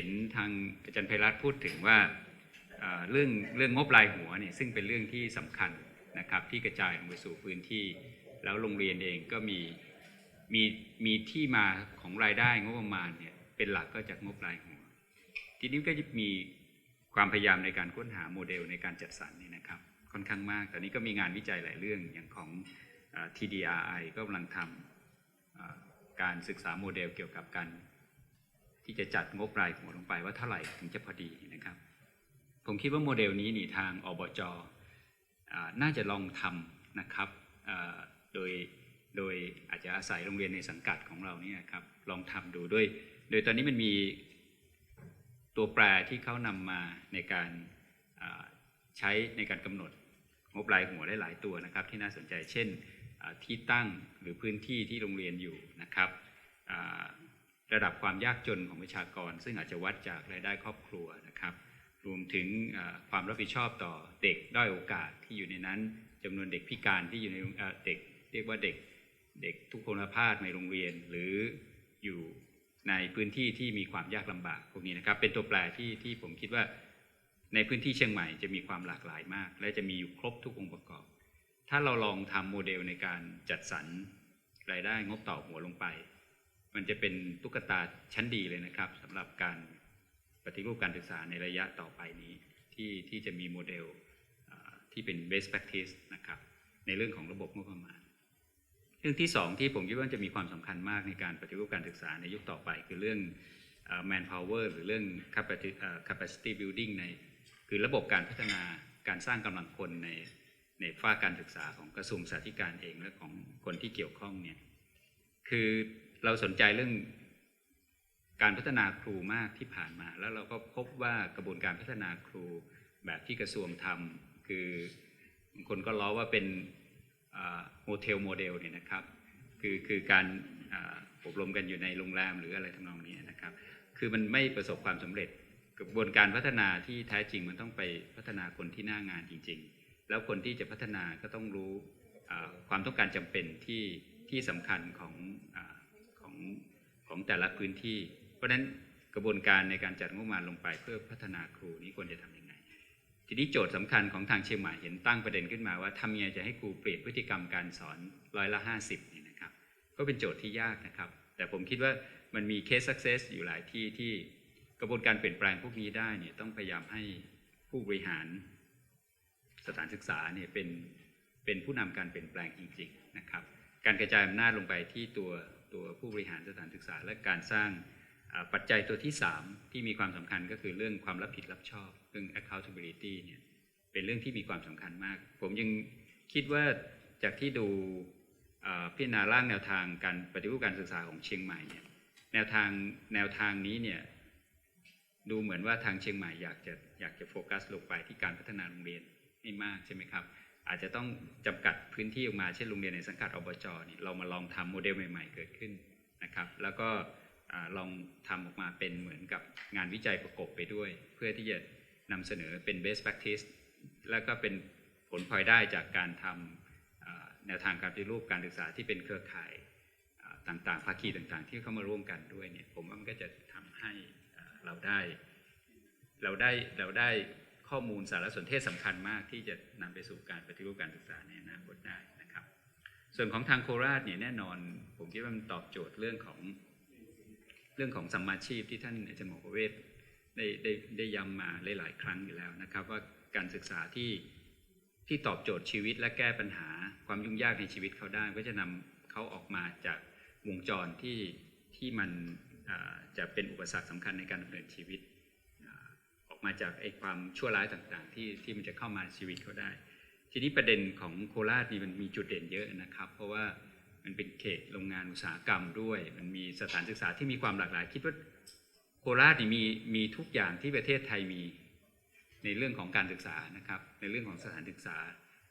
ห็นทางอาจารย์ไพรัตพูดถึงว่าเรื่องเรื่องงบรายหัวเนี่ยซึ่งเป็นเรื่องที่สำคัญนะครับที่กระจายลงไปสู่พื้นที่ แล้วโรงเรียนเองก็มีมีมีที่มาของรายได้งบประมาณเนี่ยเป็นหลักก็จากงบรายหัว ทีนี้ก็จะมีความพยายามในการค้นหาโมเดลในการจัดสรรเนี่ยนะครับค่อนข้างมาก ตอนนี้ก็มีงานวิจัยหลายเรื่องอย่างของเอ่อ TDRI ก็กำลังทำการศึกษาโมเดลเกี่ยวกับการ ที่จะจัดงบรายหัวลงไปว่าเท่าไหร่ถึงจะพอดีนะครับ ผมคิดว่าโมเดลนี้นี่ทางอบจอน่าจะลองทำนะครับโดยโดยอาจจะอาศัยโรงเรียนในสังกัดของเรานี่ยครับลองทำดูด้วย โดยตอนนี้มันมีตัวแปรที่เขานำมาในการใช้ในการกำหนดงบรายหัวได้หลายตัวนะครับ ที่น่าสนใจเช่นที่ตั้งหรือพื้นที่ที่โรงเรียนอยู่นะครับ ระดับความยากจนของประชากร ซึ่งอาจจะวัดจากรายได้ครอบครัวนะครับ รวมถึงความรับผิดชอบต่อเด็กด้อยโอกาสที่อยู่ในนั้นจำนวนเด็กพิการที่อยู่ในเด็ก เรียกว่าเด็กเด็กทุกพลภาพในโรงเรียน หรืออยู่ในพื้นที่ที่มีความยากลำบากพวกนี้นะครับ เป็นตัวแปรที่ที่ผมคิดว่าในพื้นที่เชียงใหม่จะมีความหลากหลายมาก และจะมีอยู่ครบทุกองค์ประกอบ ถ้าเราลองทำโมเดลในการจัดสรรรายได้งบต่อหัวลงไป มันจะเป็นตุ๊กตาชั้นดีเลยนะครับสำหรับการปฏิรูปการศึกษาในระยะต่อไปนี้ที่ที่จะมีโมเดลที่เป็น best practice นะครับในเรื่องของระบบงบประมาณ เรื่องที่สองที่ผมคิดว่าจะมีความสำคัญมากในการปฏิรูปการศึกษาในยุคต่อไป คือเรื่อง manpower หรือเรื่อง capacity building ในคือระบบการพัฒนาการสร้างกำลังคนในในฝ้าการศึกษาของกระทรวงสาธารณการเองและของคนที่เกี่ยวข้องเนี่ยคือ เราสนใจเรื่องการพัฒนาครูมากที่ผ่านมา แล้วเราก็พบว่ากระบวนการพัฒนาครูแบบที่กระทรวงทำคือบางคนก็ล้อว่าเป็นโฮเทลโมเดลเนี่ยนะครับ คือคือการอบรมกันอยู่ในโรงแรมหรืออะไรทำนองนี้นะครับ คือมันไม่ประสบความสำเร็จกระบวนการพัฒนาที่แท้จริงมันต้องไปพัฒนาคนที่หน้างานจริง ๆ แล้วคนที่จะพัฒนาก็ต้องรู้ความต้องการจำเป็นที่ที่สำคัญของอ ของแต่ละพื้นที่ เพราะฉะนั้นกระบวนการในการจัดงบประมาณลงไปเพื่อพัฒนาครูนี้ควรจะทำยังไง ทีนี้โจทย์สำคัญของทางเชียงใหม่เห็นตั้งประเด็นขึ้นมาว่าทำยังไงจะให้ครูเปลี่ยนพฤติกรรมการสอนร้อยละห้าสิบนี่นะครับ ก็เป็นโจทย์ที่ยากนะครับ แต่ผมคิดว่ามันมีเคส success อยู่หลายที่ที่กระบวนการเปลี่ยนแปลงพวกนี้ได้เนี่ยต้องพยายามให้ผู้บริหารสถานศึกษาเนี่ยเป็นเป็นผู้นำการเปลี่ยนแปลงจริงๆนะครับ การกระจายอำนาจลงไปที่ตัว ตัวผู้บริหารสถานศึกษา และการสร้างปัจจัยตัวที่ 3 ที่มีความสำคัญก็คือเรื่องความรับผิดรับชอบ เรื่อง accountability เนี่ยเป็นเรื่องที่มีความสำคัญมาก ผมยังคิดว่าจากที่ดูพิจารณาร่างแนวทางการปฏิรูปการศึกษาของเชียงใหม่เนี่ยแนวทางแนวทางนี้เนี่ยดูเหมือนว่าทางเชียงใหม่อยากจะอยากจะโฟกัสลงไปที่การพัฒนาโรงเรียนให้มากใช่ไหมครับ อาจจะต้องจำกัดพื้นที่ออกมาเช่นโรงเรียนในสังกัดอบจนี่เรามาลองทำโมเดลใหม่ ๆ เกิดขึ้นนะครับ แล้วก็อลองทำออกมาเป็นเหมือนกับงานวิจัยประกบไปด้วย เพื่อที่จะนำเสนอเป็น best practice แล้วก็เป็นผลพลอยได้จากการทำอ่าแนวทางการปฏิรูปการศึกษาที่เป็นเครือข่ายต่างๆภาคีต่างๆ ที่เข้ามาร่วมกันด้วยเนี่ยผมว่ามันก็จะทำให้เราได้ เราได้เราได้ ข้อมูลสารสนเทศสำคัญมากที่จะนำไปสู่การปฏิรูปการศึกษาในอนาคตได้นะครับ ส่วนของทางโคราชเนี่ยแน่นอน ผมคิดว่ามันตอบโจทย์เรื่องของเรื่องของสัมมาชีพที่ท่านอาจารย์หมอประเวศได้ได้ได้ย้ำมาหลายๆครั้งอยู่แล้วนะครับ ว่าการศึกษาที่ที่ตอบโจทย์ชีวิตและแก้ปัญหาความยุ่งยากในชีวิตเขาได้ ก็จะนำเขาออกมาจากวงจรที่ที่มันจะเป็นอุปสรรคสำคัญในการดำเนินชีวิต มาจากไอ้ความชั่วร้ายต่างๆ ที่ที่มันจะเข้ามาในชีวิตเขาได้ ทีนี้ประเด็นของโคราชนี่มันมีจุดเด่นเยอะนะครับ เพราะว่ามันเป็นเขตโรงงานอุตสาหกรรมด้วย มันมีสถานศึกษาที่มีความหลากหลาย คิดว่าโคราชนี่มีมีทุกอย่างที่ประเทศไทยมีในเรื่องของการศึกษานะครับ ในเรื่องของสถานศึกษา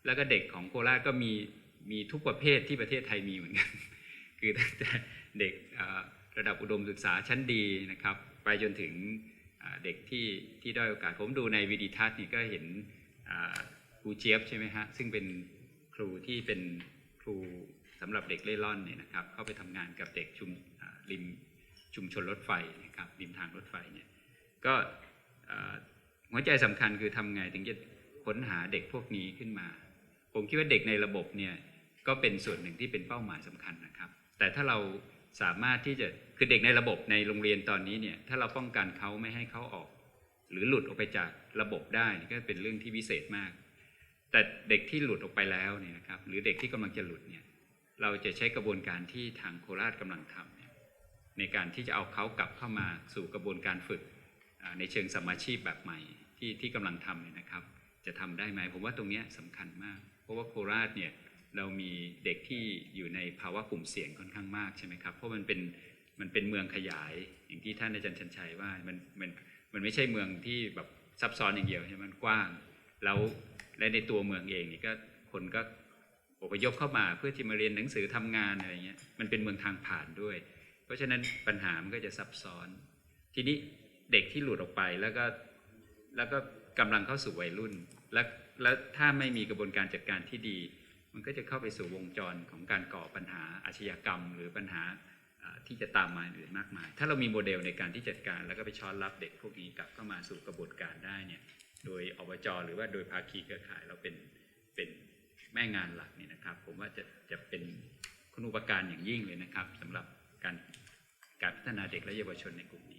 แล้วก็เด็กของโคราชก็มีมีทุกประเภทที่ประเทศไทยมีเหมือนกัน คือตั้งแต่เด็กระดับอุดมศึกษาชั้นดีนะครับ ไปจนถึง เด็กที่ที่ด้อยโอกาสผมดูในวิดีทัศน์นี่ก็เห็นครูเจี๊ยบใช่ไหมฮะซึ่งเป็นครูที่เป็นครูสำหรับเด็กเล่ร่อนเนี่ยนะครับเข้าไปทำงานกับเด็กชุมริมชุมชนรถไฟนะครับริมทางรถไฟเนี่ยก็หัวใจสำคัญคือทำไงถึงจะค้นหาเด็กพวกนี้ขึ้นมา ผมคิดว่าเด็กในระบบเนี่ยก็เป็นส่วนหนึ่งที่เป็นเป้าหมายสำคัญนะครับ แต่ถ้าเรา สามารถที่จะคือเด็กในระบบในโรงเรียนตอนนี้เนี่ยถ้าเราป้องกันเขาไม่ให้เขาออก หรือหลุดออกไปจากระบบได้ก็เป็นเรื่องที่วิเศษมาก แต่เด็กที่หลุดออกไปแล้วเนี่ยนะครับหรือเด็กที่กำลังจะหลุดเนี่ยเราจะใช้กระบวนการที่ทางโคราชกำลังทำในการที่จะเอาเขากลับเข้ามาสู่กระบวนการฝึกในเชิงสมาชีพแบบใหม่ที่ที่กำลังทำเนี่ยนะครับ จะทำได้ไหมผมว่าตรงนี้ยสำคัญมาก เพราะว่าโคราชเนี่ย เรามีเด็กที่อยู่ในภาวะกลุ่มเสี่ยงค่อนข้างมากใช่ไหมครับ เพราะมันเป็นมันเป็นเมืองขยายอย่างที่ท่านอาจารย์ชันชัยว่ามันมันมันไม่ใช่เมืองที่แบบซับซ้อนอย่างเดียวใช่ไหมมันกว้าง แล้วและในตัวเมืองเองนี่ก็คนก็อพยพเข้ามาเพื่อที่มาเรียนหนังสือทำงานอะไรเงี้ยมันเป็นเมืองทางผ่านด้วย เพราะฉะนั้นปัญหามันก็จะซับซ้อน ทีนี้เด็กที่หลุดออกไปแล้วก็แล้วก็กำลังเข้าสู่วัยรุ่น และแล้วถ้าไม่มีกระบวนการจัดการที่ดี มันก็จะเข้าไปสู่วงจรของการก่อปัญหาอาชญากรรม หรือปัญหาที่จะตามมาอื่นมากมาย ถ้าเรามีโมเดลในการที่จัดการแล้วก็ไปช้อนรับเด็กพวกนี้กลับเข้ามาสู่กระบวนการได้เนี่ย โดยอบจหรือว่าโดยภาคีเครือข่ายเราเป็นเป็นแม่งานหลักนี่นะครับ ผมว่าจะจะเป็นคุณูปการอย่างยิ่งเลยนะครับสำหรับการการพัฒนาเด็กและเยาวชนในกลุ่มนี้